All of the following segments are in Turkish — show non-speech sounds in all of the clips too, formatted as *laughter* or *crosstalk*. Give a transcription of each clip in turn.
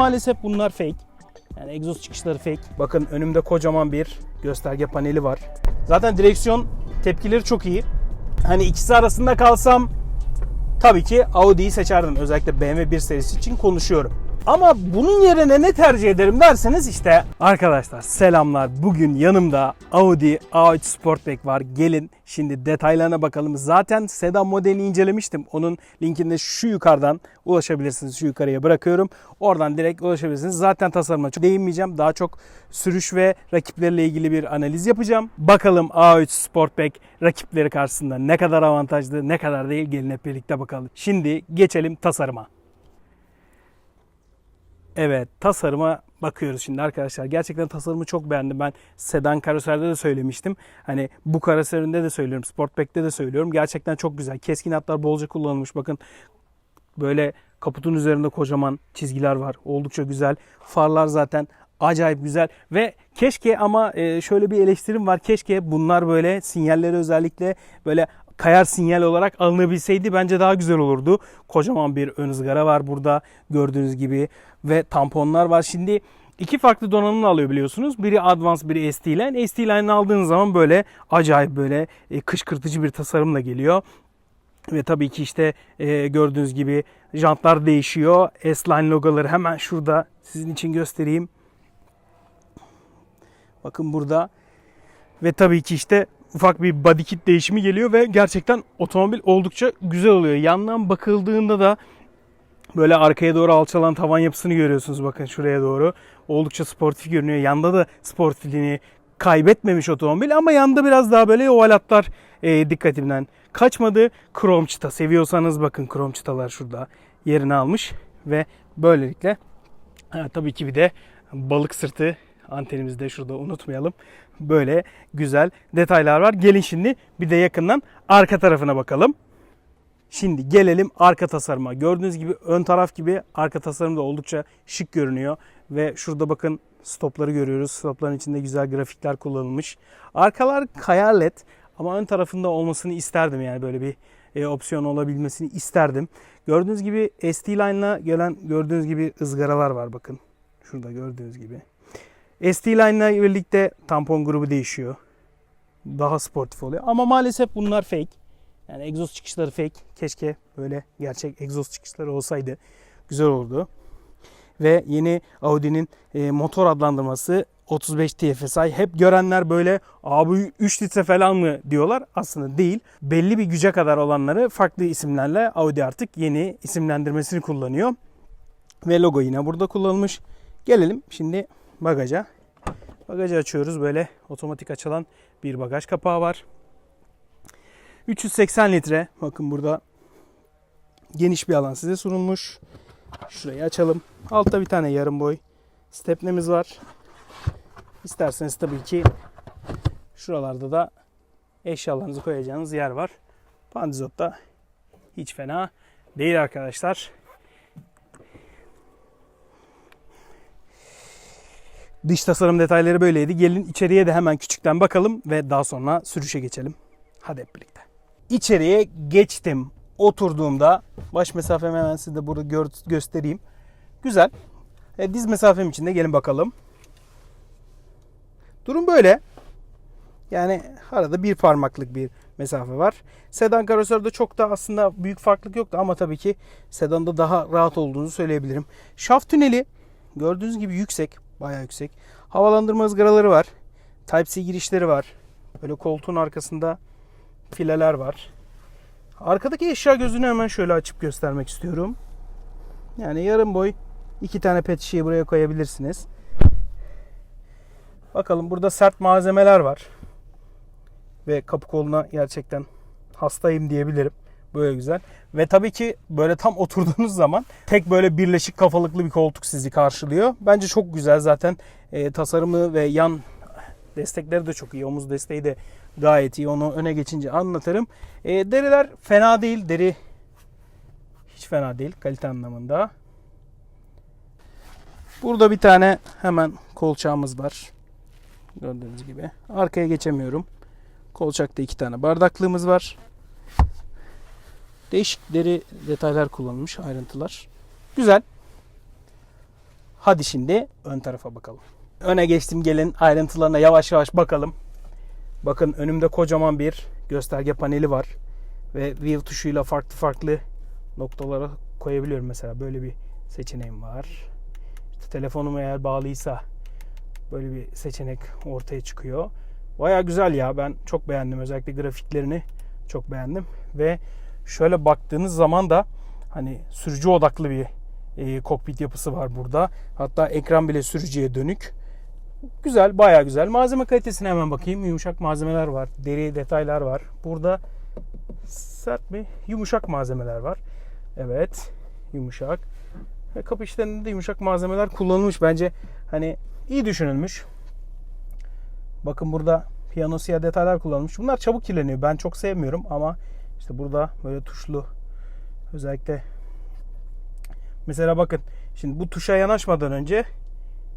Maalesef bunlar fake. Yani egzoz çıkışları fake. Bakın önümde kocaman bir gösterge paneli var. Zaten direksiyon tepkileri çok iyi. Hani ikisi arasında kalsam tabii ki Audi'yi seçerdim. Özellikle BMW 1 serisi için konuşuyorum. Ama bunun yerine ne tercih ederim derseniz işte arkadaşlar selamlar. Bugün yanımda Audi A3 Sportback var. Gelin şimdi detaylarına bakalım. Zaten sedan modelini incelemiştim. Onun linkini de şu yukarıdan ulaşabilirsiniz. Şu yukarıya bırakıyorum. Oradan direkt ulaşabilirsiniz. Zaten tasarımına çok değinmeyeceğim. Daha çok sürüş ve rakipleriyle ilgili bir analiz yapacağım. Bakalım A3 Sportback rakipleri karşısında ne kadar avantajlı, ne kadar değil. Gelin hep birlikte bakalım. Şimdi geçelim tasarıma. Evet tasarıma bakıyoruz şimdi arkadaşlar. Gerçekten tasarımı çok beğendim. Ben sedan karoserde de söylemiştim. Hani bu karoserinde de söylüyorum. Sportback'te de söylüyorum. Gerçekten çok güzel. Keskin hatlar bolca kullanılmış. Bakın böyle kaputun üzerinde kocaman çizgiler var. Oldukça güzel. Farlar zaten acayip güzel ve keşke ama e, şöyle bir eleştirim var. Keşke bunlar böyle sinyalleri özellikle böyle kayar sinyal olarak alınabilseydi bence daha güzel olurdu. Kocaman bir ön ızgara var burada gördüğünüz gibi ve tamponlar var. Şimdi iki farklı donanımla alıyor biliyorsunuz. Biri Advance, biri ST Line. ST Line'ı aldığınız zaman böyle acayip böyle e, kışkırtıcı bir tasarımla geliyor. Ve tabii ki işte e, gördüğünüz gibi jantlar değişiyor. S-Line logoları hemen şurada sizin için göstereyim. Bakın burada. Ve tabii ki işte ufak bir body kit değişimi geliyor ve gerçekten otomobil oldukça güzel oluyor. Yandan bakıldığında da böyle arkaya doğru alçalan tavan yapısını görüyorsunuz bakın şuraya doğru. Oldukça sportif görünüyor. Yanda da sportifliğini kaybetmemiş otomobil ama yanda biraz daha böyle oval hatlar e, dikkatimden kaçmadı. Krom çıta seviyorsanız bakın krom çıtalar şurada yerini almış ve böylelikle ha, tabii ki bir de balık sırtı antenimizi de şurada unutmayalım. Böyle güzel detaylar var. Gelin şimdi bir de yakından arka tarafına bakalım. Şimdi gelelim arka tasarıma. Gördüğünüz gibi ön taraf gibi arka tasarım da oldukça şık görünüyor. Ve şurada bakın stopları görüyoruz. Stopların içinde güzel grafikler kullanılmış. Arkalar kayar led ama ön tarafında olmasını isterdim yani böyle bir e, opsiyon olabilmesini isterdim. Gördüğünüz gibi ST Line'la gelen gördüğünüz gibi ızgaralar var bakın. Şurada gördüğünüz gibi. ST Line'la birlikte tampon grubu değişiyor. Daha sportif oluyor. Ama maalesef bunlar fake. Yani egzoz çıkışları fake. Keşke böyle gerçek egzoz çıkışları olsaydı. Güzel olurdu. Ve yeni Audi'nin e, motor adlandırması 35 TFSI. Hep görenler böyle abi 3 litre falan mı diyorlar. Aslında değil. Belli bir güce kadar olanları farklı isimlerle Audi artık yeni isimlendirmesini kullanıyor. Ve logo yine burada kullanılmış. Gelelim şimdi bagaja. Bagajı açıyoruz. Böyle otomatik açılan bir bagaj kapağı var. 380 litre. Bakın burada geniş bir alan size sunulmuş. Şurayı açalım. Altta bir tane yarım boy stepnemiz var. İsterseniz tabii ki şuralarda da eşyalarınızı koyacağınız yer var. Pandizot da hiç fena değil arkadaşlar. Dış tasarım detayları böyleydi. Gelin içeriye de hemen küçükten bakalım ve daha sonra sürüşe geçelim. Hadi hep birlikte. İçeriye geçtim. Oturduğumda baş mesafemi hemen size de burada gör- göstereyim. Güzel. E, diz mesafem için de gelin bakalım. Durum böyle. Yani arada bir parmaklık bir mesafe var. Sedan karoserde çok da aslında büyük farklılık yoktu ama tabii ki sedanda daha rahat olduğunu söyleyebilirim. Şaft tüneli gördüğünüz gibi yüksek. Bayağı yüksek. Havalandırma ızgaraları var. Type-C girişleri var. Böyle koltuğun arkasında fileler var. Arkadaki eşya gözünü hemen şöyle açıp göstermek istiyorum. Yani yarım boy iki tane pet şişeyi buraya koyabilirsiniz. Bakalım burada sert malzemeler var. Ve kapı koluna gerçekten hastayım diyebilirim. Böyle güzel. Ve tabii ki böyle tam oturduğunuz zaman tek böyle birleşik kafalıklı bir koltuk sizi karşılıyor. Bence çok güzel zaten e, tasarımı ve yan destekleri de çok iyi. Omuz desteği de gayet iyi. Onu öne geçince anlatırım. E, deriler fena değil. Deri hiç fena değil kalite anlamında. Burada bir tane hemen kolçağımız var. Gördüğünüz gibi. Arkaya geçemiyorum. Kolçakta iki tane bardaklığımız var. Değişik deri detaylar kullanılmış, ayrıntılar. Güzel. Hadi şimdi ön tarafa bakalım. Öne geçtim gelin ayrıntılarına yavaş yavaş bakalım. Bakın önümde kocaman bir gösterge paneli var. Ve wheel tuşuyla farklı farklı noktalara koyabiliyorum mesela. Böyle bir seçeneğim var. İşte telefonum eğer bağlıysa böyle bir seçenek ortaya çıkıyor. Baya güzel ya ben çok beğendim. Özellikle grafiklerini çok beğendim. Ve şöyle baktığınız zaman da hani sürücü odaklı bir e, kokpit yapısı var burada. Hatta ekran bile sürücüye dönük. Güzel, baya güzel. Malzeme kalitesine hemen bakayım. Yumuşak malzemeler var. Deri detaylar var. Burada sert mi? Yumuşak malzemeler var. Evet, yumuşak. Ve kapı işlerinde de yumuşak malzemeler kullanılmış. Bence hani iyi düşünülmüş. Bakın burada piyano siyah detaylar kullanılmış. Bunlar çabuk kirleniyor. Ben çok sevmiyorum ama işte burada böyle tuşlu özellikle mesela bakın şimdi bu tuşa yanaşmadan önce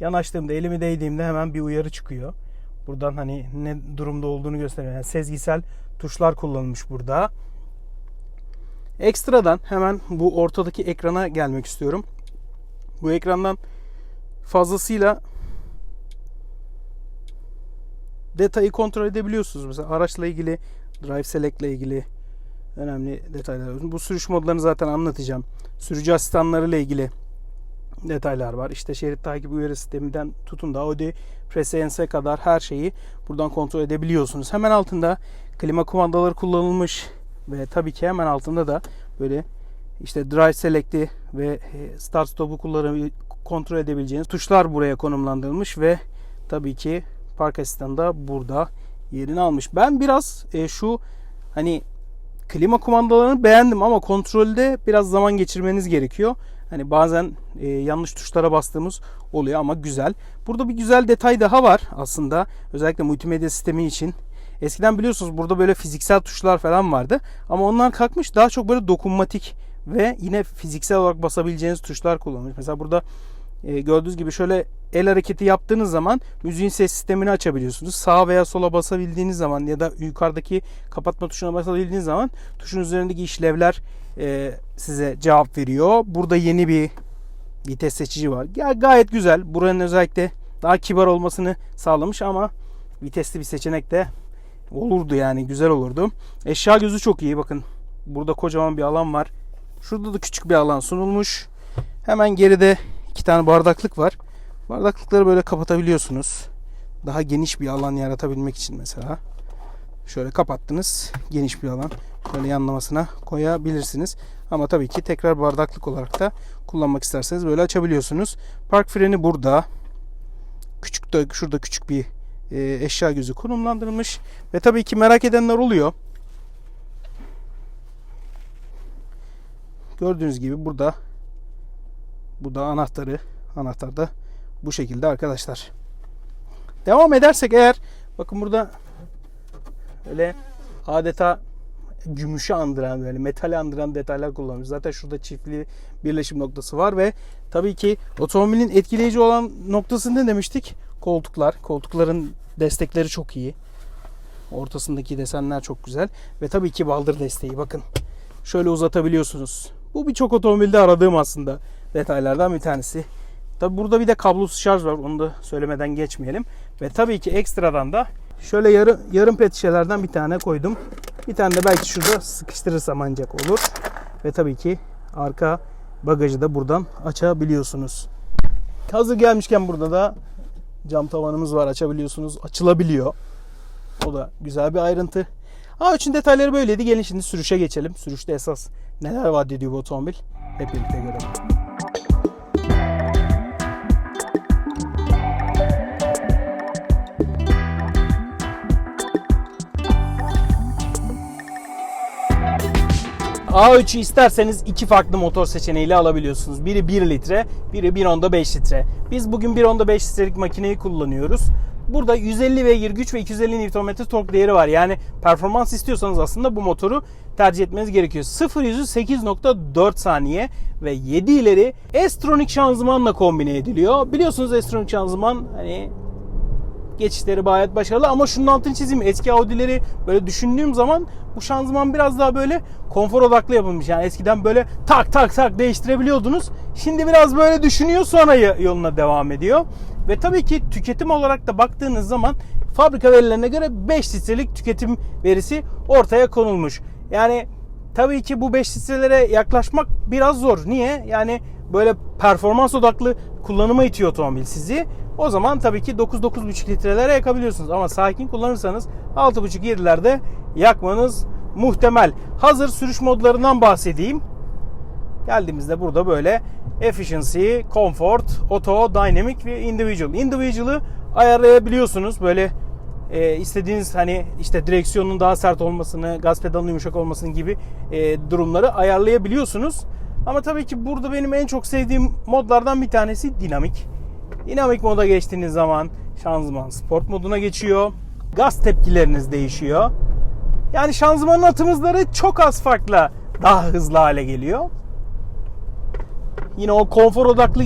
yanaştığımda elimi değdiğimde hemen bir uyarı çıkıyor. Buradan hani ne durumda olduğunu gösteriyor. Yani sezgisel tuşlar kullanılmış burada. Ekstradan hemen bu ortadaki ekrana gelmek istiyorum. Bu ekrandan fazlasıyla detayı kontrol edebiliyorsunuz. Mesela araçla ilgili, drive select ile ilgili önemli detaylar var. Bu sürüş modlarını zaten anlatacağım. Sürücü asistanları ile ilgili detaylar var. İşte şerit takip uyarı sisteminden tutun da Audi Presence kadar her şeyi buradan kontrol edebiliyorsunuz. Hemen altında klima kumandaları kullanılmış ve tabii ki hemen altında da böyle işte drive select'i ve start stop'u kontrol edebileceğiniz tuşlar buraya konumlandırılmış ve tabii ki park asistanı da burada yerini almış. Ben biraz e, şu hani klima kumandalarını beğendim ama kontrolde biraz zaman geçirmeniz gerekiyor. Hani bazen e, yanlış tuşlara bastığımız oluyor ama güzel. Burada bir güzel detay daha var aslında. Özellikle multimedya sistemi için. Eskiden biliyorsunuz burada böyle fiziksel tuşlar falan vardı. Ama onlar kalkmış daha çok böyle dokunmatik ve yine fiziksel olarak basabileceğiniz tuşlar kullanılmış. Mesela burada e, gördüğünüz gibi şöyle el hareketi yaptığınız zaman müziğin ses sistemini açabiliyorsunuz. Sağa veya sola basabildiğiniz zaman ya da yukarıdaki kapatma tuşuna basabildiğiniz zaman tuşun üzerindeki işlevler e, size cevap veriyor. Burada yeni bir vites seçici var. Ya, gayet güzel. Buranın özellikle daha kibar olmasını sağlamış ama vitesli bir seçenek de olurdu yani güzel olurdu. Eşya gözü çok iyi bakın. Burada kocaman bir alan var. Şurada da küçük bir alan sunulmuş. Hemen geride iki tane bardaklık var. Bardaklıkları böyle kapatabiliyorsunuz. Daha geniş bir alan yaratabilmek için mesela. Şöyle kapattınız. Geniş bir alan. Böyle yanlamasına koyabilirsiniz. Ama tabii ki tekrar bardaklık olarak da kullanmak isterseniz böyle açabiliyorsunuz. Park freni burada. Küçük de şurada küçük bir e, eşya gözü konumlandırılmış. Ve tabii ki merak edenler oluyor. Gördüğünüz gibi burada bu da anahtarı. Anahtar da bu şekilde arkadaşlar. Devam edersek eğer bakın burada öyle adeta gümüşü andıran böyle metali andıran detaylar kullanılmış. Zaten şurada çiftli birleşim noktası var ve tabii ki otomobilin etkileyici olan noktası ne demiştik? Koltuklar. Koltukların destekleri çok iyi. Ortasındaki desenler çok güzel ve tabii ki baldır desteği. Bakın şöyle uzatabiliyorsunuz. Bu birçok otomobilde aradığım aslında detaylardan bir tanesi. Tabi burada bir de kablosuz şarj var. Onu da söylemeden geçmeyelim. Ve tabii ki ekstradan da şöyle yarı, yarım pet şişelerden bir tane koydum. Bir tane de belki şurada sıkıştırırsam ancak olur. Ve tabii ki arka bagajı da buradan açabiliyorsunuz. Hazır gelmişken burada da cam tavanımız var. Açabiliyorsunuz. Açılabiliyor. O da güzel bir ayrıntı. A3'ün detayları böyleydi. Gelin şimdi sürüşe geçelim. Sürüşte esas neler vaat ediyor bu otomobil? Hep birlikte görelim. A3'ü isterseniz iki farklı motor seçeneğiyle alabiliyorsunuz. Biri 1 litre, biri 1.5 litre. Biz bugün 1.5 litrelik makineyi kullanıyoruz. Burada 150 beygir güç ve 250 Nm tork değeri var. Yani performans istiyorsanız aslında bu motoru tercih etmeniz gerekiyor. 0 yüzü 8.4 saniye ve 7 ileri S-Tronic şanzımanla kombine ediliyor. Biliyorsunuz S-Tronic şanzıman hani geçişleri gayet başarılı ama şunun altını çizeyim. Eski Audi'leri böyle düşündüğüm zaman bu şanzıman biraz daha böyle konfor odaklı yapılmış. Yani eskiden böyle tak tak tak değiştirebiliyordunuz. Şimdi biraz böyle düşünüyor sonra yoluna devam ediyor. Ve tabii ki tüketim olarak da baktığınız zaman fabrika verilerine göre 5 litrelik tüketim verisi ortaya konulmuş. Yani tabii ki bu 5 litrelere yaklaşmak biraz zor. Niye? Yani böyle performans odaklı kullanıma itiyor otomobil sizi. O zaman tabii ki 9-9,5 litrelere yakabiliyorsunuz. Ama sakin kullanırsanız 6,5-7'lerde yakmanız muhtemel. Hazır sürüş modlarından bahsedeyim. Geldiğimizde burada böyle efficiency, comfort, auto, dynamic ve individual. Individual'ı ayarlayabiliyorsunuz. Böyle e, istediğiniz hani işte direksiyonun daha sert olmasını, gaz pedalının yumuşak olmasını gibi e, durumları ayarlayabiliyorsunuz. Ama tabii ki burada benim en çok sevdiğim modlardan bir tanesi dinamik. Dinamik moda geçtiğiniz zaman şanzıman sport moduna geçiyor. Gaz tepkileriniz değişiyor. Yani şanzımanın atım hızları çok az farkla daha hızlı hale geliyor. Yine o konfor odaklı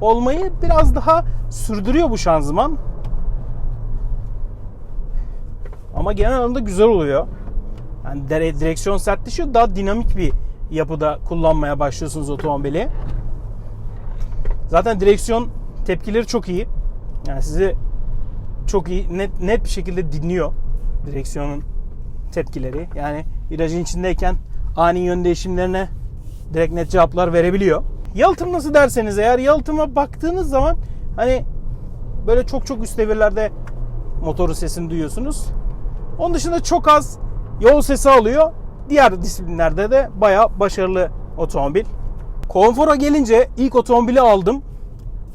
olmayı biraz daha sürdürüyor bu şanzıman. Ama genel anlamda güzel oluyor. Yani dire- direksiyon sertleşiyor. Daha dinamik bir yapıda kullanmaya başlıyorsunuz otomobili. Zaten direksiyon tepkileri çok iyi. Yani sizi çok iyi net net bir şekilde dinliyor direksiyonun tepkileri. Yani virajın içindeyken ani yön değişimlerine direkt net cevaplar verebiliyor. Yalıtım nasıl derseniz eğer yalıtıma baktığınız zaman hani böyle çok çok üst devirlerde motorun sesini duyuyorsunuz. Onun dışında çok az yol sesi alıyor. Diğer disiplinlerde de bayağı başarılı otomobil. Konfora gelince ilk otomobili aldım.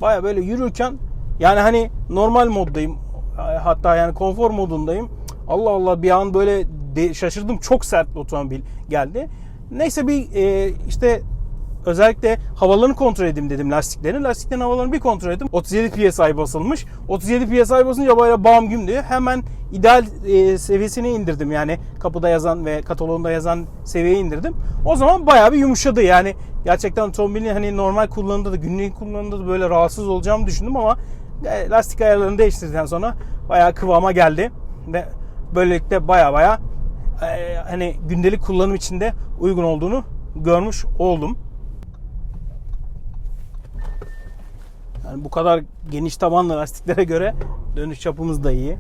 Baya böyle yürürken yani hani normal moddayım. Hatta yani konfor modundayım. Allah Allah bir an böyle de- şaşırdım. Çok sert bir otomobil geldi. Neyse bir e, işte özellikle havalarını kontrol edeyim dedim lastiklerin. Lastiklerin havalarını bir kontrol ettim. 37 PSI basılmış. 37 PSI basınca böyle bam güm diyor. Hemen ideal e, seviyesine indirdim. Yani kapıda yazan ve kataloğunda yazan seviyeye indirdim. O zaman bayağı bir yumuşadı. Yani gerçekten otomobilin hani normal kullanımda da günlük kullanımda da böyle rahatsız olacağımı düşündüm ama e, lastik ayarlarını değiştirdikten sonra bayağı kıvama geldi. Ve böylelikle baya baya e, hani gündelik kullanım içinde uygun olduğunu görmüş oldum. Yani bu kadar geniş tabanlı lastiklere göre dönüş çapımız da iyi.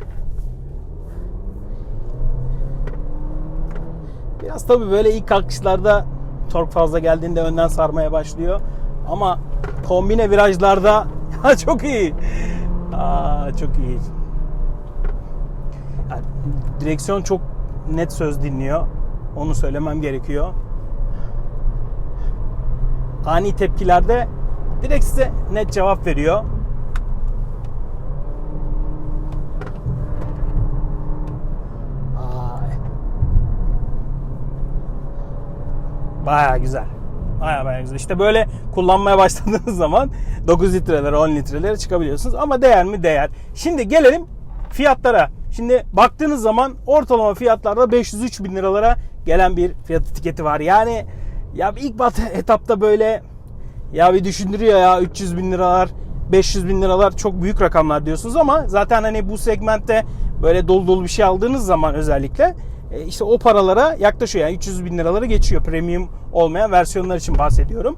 Biraz tabii böyle ilk kalkışlarda tork fazla geldiğinde önden sarmaya başlıyor. Ama kombine virajlarda *laughs* çok iyi. Aa, çok iyi. Yani direksiyon çok net söz dinliyor. Onu söylemem gerekiyor. Ani tepkilerde direkt size net cevap veriyor. Ay. Baya güzel. Baya baya güzel. İşte böyle kullanmaya *laughs* başladığınız zaman 9 litrelere 10 litrelere çıkabiliyorsunuz. Ama değer mi? Değer. Şimdi gelelim fiyatlara. Şimdi baktığınız zaman ortalama fiyatlarda 503 bin liralara gelen bir fiyat etiketi var. Yani ya ilk etapta böyle ya bir düşündürüyor ya 300 bin liralar 500 bin liralar çok büyük rakamlar diyorsunuz ama zaten hani bu segmentte böyle dolu dolu bir şey aldığınız zaman özellikle e, işte o paralara yaklaşıyor. Yani 300 bin liraları geçiyor premium olmayan versiyonlar için bahsediyorum.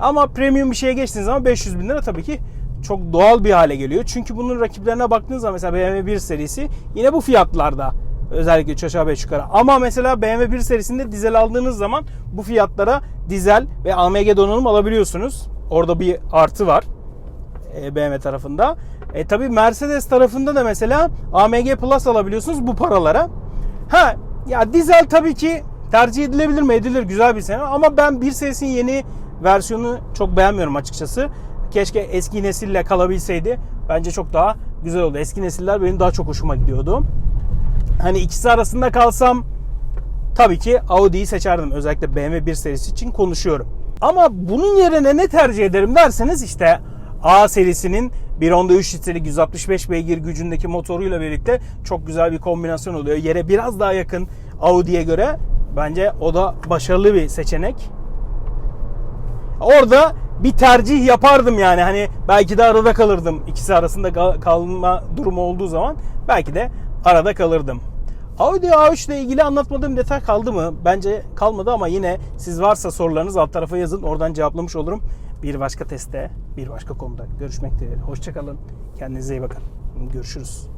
Ama premium bir şeye geçtiğiniz zaman 500 bin lira tabii ki çok doğal bir hale geliyor. Çünkü bunun rakiplerine baktığınız zaman mesela BMW 1 serisi yine bu fiyatlarda. Özellikle 3 aşağı 5 yukarı. Ama mesela BMW 1 serisinde dizel aldığınız zaman bu fiyatlara dizel ve AMG donanım alabiliyorsunuz. Orada bir artı var e, BMW tarafında. E tabi Mercedes tarafında da mesela AMG Plus alabiliyorsunuz bu paralara. Ha ya dizel tabii ki tercih edilebilir mi? Edilir güzel bir sene ama ben bir serisinin yeni versiyonu çok beğenmiyorum açıkçası. Keşke eski nesille kalabilseydi. Bence çok daha güzel oldu. Eski nesiller benim daha çok hoşuma gidiyordu. Hani ikisi arasında kalsam tabii ki Audi'yi seçerdim. Özellikle BMW 1 serisi için konuşuyorum. Ama bunun yerine ne tercih ederim derseniz işte A serisinin 1.3 litrelik 165 beygir gücündeki motoruyla birlikte çok güzel bir kombinasyon oluyor. Yere biraz daha yakın Audi'ye göre bence o da başarılı bir seçenek. Orada bir tercih yapardım yani hani belki de arada kalırdım ikisi arasında kal- kalma durumu olduğu zaman belki de arada kalırdım. Audi A3 ile ilgili anlatmadığım detay kaldı mı? Bence kalmadı ama yine siz varsa sorularınız alt tarafa yazın. Oradan cevaplamış olurum. Bir başka testte, bir başka konuda görüşmek dileğiyle. Hoşçakalın. Kendinize iyi bakın. Görüşürüz.